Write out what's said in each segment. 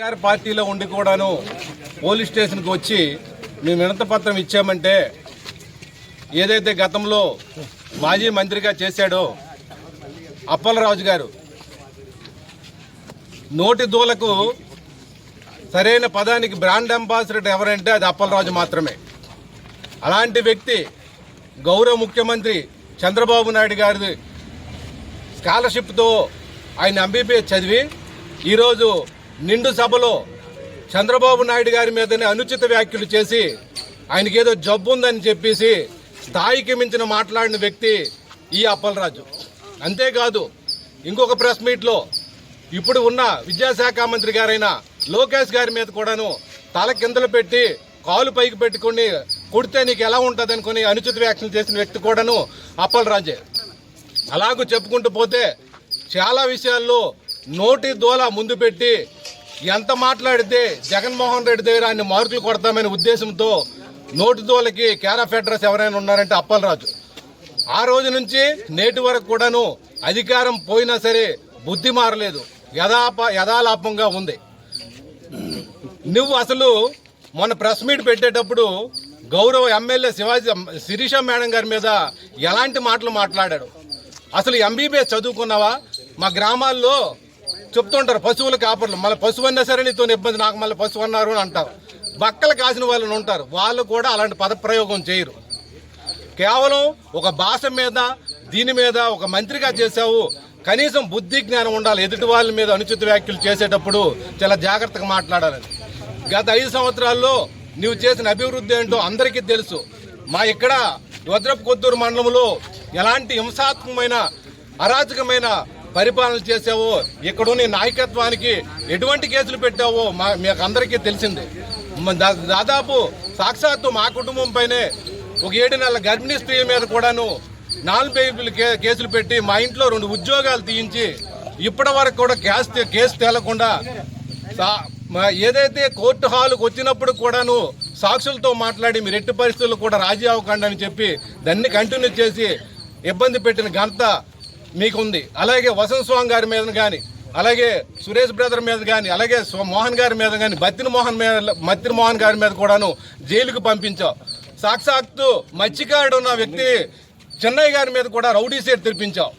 అధికార పార్టీలో ఉండి కూడాను పోలీస్ స్టేషన్కి వచ్చి మేము వినత పత్రం ఇచ్చామంటే ఏదైతే గతంలో మాజీ మంత్రిగా చేశాడో అప్పలరాజు గారు నోటి దూలకు సరైన పదానికి బ్రాండ్ అంబాసిడర్ ఎవరంటే అది అప్పలరాజు మాత్రమే. అలాంటి వ్యక్తి గౌరవ ముఖ్యమంత్రి చంద్రబాబు నాయుడు గారి స్కాలర్షిప్తో ఆయన ఎంబీబీఎస్ చదివి ఈరోజు నిండు సభలో చంద్రబాబు నాయుడు గారి మీదనే అనుచిత వ్యాఖ్యలు చేసి ఆయనకి ఏదో జబ్బు ఉందని చెప్పేసి స్థాయికి మించిన మాట్లాడిన వ్యక్తి ఈ అప్పలరాజు. అంతేకాదు ఇంకొక ప్రెస్ మీట్లో ఇప్పుడు ఉన్న విద్యాశాఖ మంత్రి గారైన లోకేష్ గారి మీద కూడాను తల కిందలు పెట్టి కాలు పైకి పెట్టుకుని కుడితే నీకు ఎలా ఉంటుంది అనుకుని అనుచిత వ్యాఖ్యలు చేసిన వ్యక్తి కూడాను అప్పలరాజే. అలాగూ చెప్పుకుంటూ పోతే చాలా విషయాల్లో నోటి దోల ముందు పెట్టి ఎంత మాట్లాడితే జగన్మోహన్ రెడ్డి దగ్గర ఆయన మార్కులు కొడతామనే ఉద్దేశంతో నోటి దోలకి క్యారాఫ్ అడ్రస్ ఎవరైనా ఉన్నారంటే అప్పలరాజు. ఆ రోజు నుంచి నేటి వరకు కూడాను అధికారం పోయినా సరే బుద్ధి మారలేదు. యథాప యథాలాపంగా ఉంది. నువ్వు అసలు మొన్న ప్రెస్ మీట్ పెట్టేటప్పుడు గౌరవ ఎమ్మెల్యే శివాజీ శిరీష మేడం గారి మీద ఎలాంటి మాటలు మాట్లాడాడు? అసలు ఎంబీబీఎస్ చదువుకున్నావా? మా గ్రామాల్లో చెప్తుంటారు పశువుల కాపర్లు. మళ్ళీ పశువు అన్నా సరే నీతో ఇబ్బంది నాకు మళ్ళీ పశువు అన్నారు అని అంటారు. బక్కలు కాసిన వాళ్ళని ఉంటారు. వాళ్ళు కూడా అలాంటి పదప్రయోగం చేయరు. కేవలం ఒక భాష మీద దీని మీద ఒక మంత్రిగా చేశావు కనీసం బుద్ధి జ్ఞానం ఉండాలి. ఎదుటి వాళ్ళ మీద అనుచిత వ్యాఖ్యలు చేసేటప్పుడు చాలా జాగ్రత్తగా మాట్లాడాలని. గత ఐదు సంవత్సరాల్లో నువ్వు చేసిన అభివృద్ధి ఏంటో అందరికీ తెలుసు. మా ఇక్కడ వజ్రపు కొత్తూరు మండలంలో ఎలాంటి హింసాత్మకమైన అరాచకమైన పరిపాలన చేసావో ఇక్కడున్న నాయకత్వానికి ఎటువంటి కేసులు పెట్టావో మా మీకు అందరికీ తెలిసిందే దాదాపు సాక్షాత్తు మా కుటుంబం పైనే ఒక ఏడు నెలల గర్భిణీ స్త్రీ మీద కూడాను నాన్ పేబుల్ కేసులు పెట్టి మా ఇంట్లో రెండు ఉద్యోగాలు తీయించి ఇప్పటి వరకు కూడా కేసు కేసు తేలకుండా సా- మా- ఏదైతే కోర్టు హాల్కి వచ్చినప్పుడు కూడాను సాక్షులతో మాట్లాడి మీరు ఎట్టి పరిస్థితుల్లో కూడా రాజీ అవ్వకండి అని చెప్పి దాన్ని కంటిన్యూ చేసి ఇబ్బంది పెట్టిన ఘనత మీకుంది. అలాగే వసంత్ స్వామి గారి మీద కానీ అలాగే సురేష్ బ్రదర్ మీద కానీ అలాగే మోహన్ గారి మీద కానీ బత్తిన మోహన్ మీద మత్తిన మోహన్ గారి మీద కూడాను జైలుకు పంపించాం. సాక్షాత్తు మత్స్యకారుడు ఉన్న వ్యక్తి చెన్నై గారి మీద కూడా రౌడీ సీట్ తెప్పించావు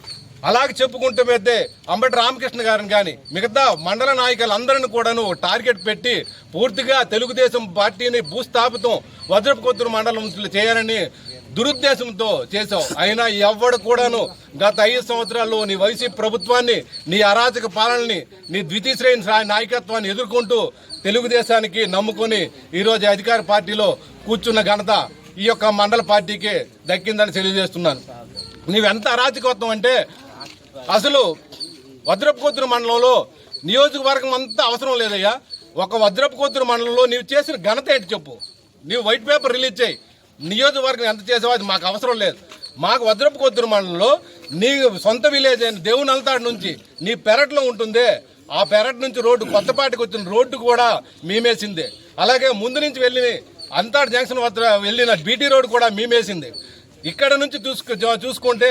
అలాగే చెప్పుకుంటూ పోతే అంబటి రామకృష్ణ గారిని కానీ మిగతా మండల నాయకులందరిని కూడాను టార్గెట్ పెట్టి పూర్తిగా తెలుగుదేశం పార్టీని భూస్థాపితం వజ్రపు కొత్తూరు మండలం చేయాలని దురుద్దేశంతో చేశావు. అయినా ఎవ్వడు కూడాను గత ఐదు సంవత్సరాల్లో నీ వైసీపీ ప్రభుత్వాన్ని నీ అరాచక పాలనని నీ ద్వితీయశ్రేణి నాయకత్వాన్ని ఎదుర్కొంటూ తెలుగుదేశానికి నమ్ముకొని ఈరోజు అధికార పార్టీలో కూర్చున్న ఘనత ఈ యొక్క మండల పార్టీకి దక్కిందని తెలియజేస్తున్నాను. నీవెంత అరాచకత్వం అంటే అసలు వజ్రపుకొత్తూరు మండలంలో నియోజకవర్గం అంతా అవసరం లేదయ్యా. ఒక వజ్రపుకొత్తూరు మండలంలో నీవు చేసిన ఘనత ఏంటి చెప్పు. నీవు వైట్ పేపర్ రిలీజ్ చేయి. నియోజకవర్గం ఎంత చేసావో అది మాకు అవసరం లేదు. మాకు వజ్రపుకొత్తూరు మండలంలో నీ సొంత విలేజ్ అయిన దేవుని అల్తాడు నుంచి నీ పెరట్లో ఉంటుందే. ఆ పెరట్ నుంచి రోడ్డు కొత్తపాటికి వచ్చిన రోడ్డు కూడా మేమేసిందే. అలాగే ముందు నుంచి వెళ్ళి అంతాడు జంక్షన్ వద్ద వెళ్ళిన బీటీ రోడ్డు కూడా మేమేసింది. ఇక్కడ నుంచి చూసుకు చూసుకుంటే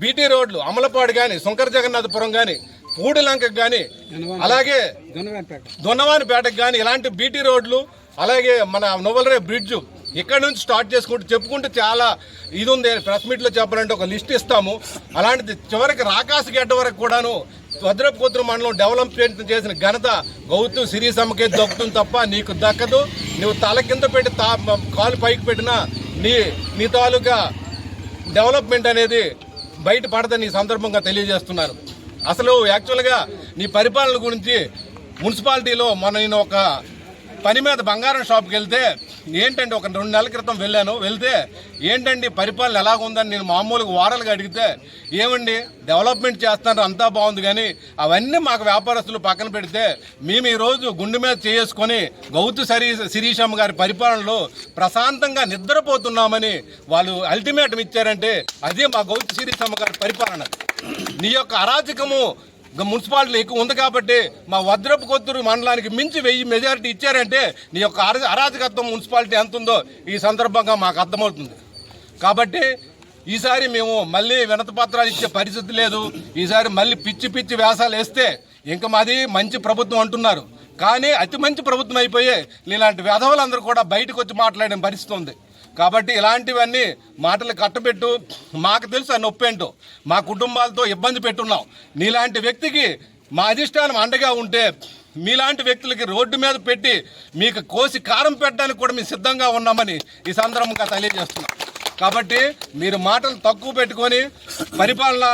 బీటీ రోడ్లు అమలపాడు కానీ శంకర జగన్నాథపురం కానీ పూడిలంకకు కానీ అలాగే దొన్నవానిపేటకు కానీ ఇలాంటి బీటీ రోడ్లు అలాగే మన నొవలరే బ్రిడ్జ్ ఇక్కడ నుంచి స్టార్ట్ చేసుకుంటూ చెప్పుకుంటూ చాలా ఇది ఉంది ప్రెస్ మీట్లో చెప్పాలంటే ఒక లిస్ట్ ఇస్తాము. అలాంటిది చివరికి రాకాసి గడ్డ వరకు కూడాను భద్రపు మండలం డెవలప్మెంట్ చేసిన ఘనత గౌతు సిరిసమ్మకే దక్కుతుంది తప్ప నీకు దక్కదు. నువ్వు తల కింద పెట్టి తా కాలు పైకి పెట్టినా నీ నీ తాలూకా డెవలప్మెంట్ అనేది బయట పడదని ఈ సందర్భంగా తెలియజేస్తున్నాను అసలు యాక్చువల్గా నీ పరిపాలన గురించి మున్సిపాలిటీలో మన నేను ఒక పని మీద బంగారం షాప్కి వెళ్తే ఏంటండి ఒక రెండు నెలల క్రితం వెళ్ళాను వెళ్తే ఏంటండి పరిపాలన ఎలాగుందని నేను మామూలుగా వారాలుగా అడిగితే ఏమండి డెవలప్మెంట్ చేస్తాను అంతా బాగుంది కానీ అవన్నీ మాకు వ్యాపారస్తులు పక్కన పెడితే మేము ఈరోజు గుండె మీద చేసుకొని గౌతు శరీ శిరీషమ్మ గారి పరిపాలనలో ప్రశాంతంగా నిద్రపోతున్నామని వాళ్ళు అల్టిమేటం ఇచ్చారంటే అదే మా గౌతు శిరీషమ్మ గారి పరిపాలన. నీ యొక్క అరాచకము మున్సిపాలిటీ ఎక్కువ ఉంది కాబట్టి మా వజ్రపు కొత్తూరు మండలానికి మించి వెయ్యి మెజారిటీ ఇచ్చారంటే నీ యొక్క అరాజకత్వం మున్సిపాలిటీ ఎంత ఉందో ఈ సందర్భంగా మాకు అర్థమవుతుంది. కాబట్టి ఈసారి మేము మళ్ళీ వినతి పత్రాలు ఇచ్చే పరిస్థితి లేదు. ఈసారి మళ్ళీ పిచ్చి పిచ్చి వేసాలు వేస్తే ఇంకా మాది మంచి ప్రభుత్వం అంటున్నారు. కానీ అతి మంచి ప్రభుత్వం అయిపోయి ఇలాంటి వ్యధవులందరూ కూడా బయటకు వచ్చి మాట్లాడిన పరిస్థితి ఉంది. కాబట్టి ఇలాంటివన్నీ మాటలు కట్టబెట్టు మాకు తెలుసు ఆ నొప్పి ఏంటో. మా కుటుంబాలతో ఇబ్బంది పెట్టున్నాం. నీలాంటి వ్యక్తికి మా అధిష్టానం అండగా ఉంటే మీలాంటి వ్యక్తులకి రోడ్డు మీద పెట్టి మీకు కోసి కారం పెట్టడానికి కూడా మేము సిద్ధంగా ఉన్నామని ఈ సందర్భంగా తెలియజేస్తున్నాం. కాబట్టి మీరు మాటలు తక్కువ పెట్టుకొని పరిపాలన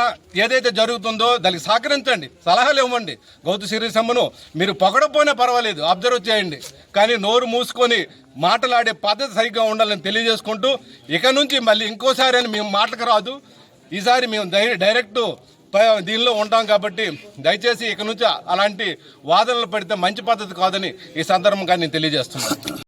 ఏదైతే జరుగుతుందో దానికి సహకరించండి. సలహాలు ఇవ్వండి. గౌతు శ్రీసమ్మను మీరు పొగడపోయినా పర్వాలేదు. అబ్జర్వ్ చేయండి. కానీ నోరు మూసుకొని మాటలాడే పద్ధతి సరిగ్గా ఉండాలని తెలియజేసుకుంటూ ఇక నుంచి మళ్ళీ ఇంకోసారి అని మేము మాటకు రాదు. ఈసారి మేము డైరెక్ట్ దీనిలో ఉంటాం కాబట్టి దయచేసి ఇక నుంచి అలాంటి వాదనలు పెడితే మంచి పద్ధతి కాదని ఈ సందర్భంగా నేను తెలియజేస్తున్నాను.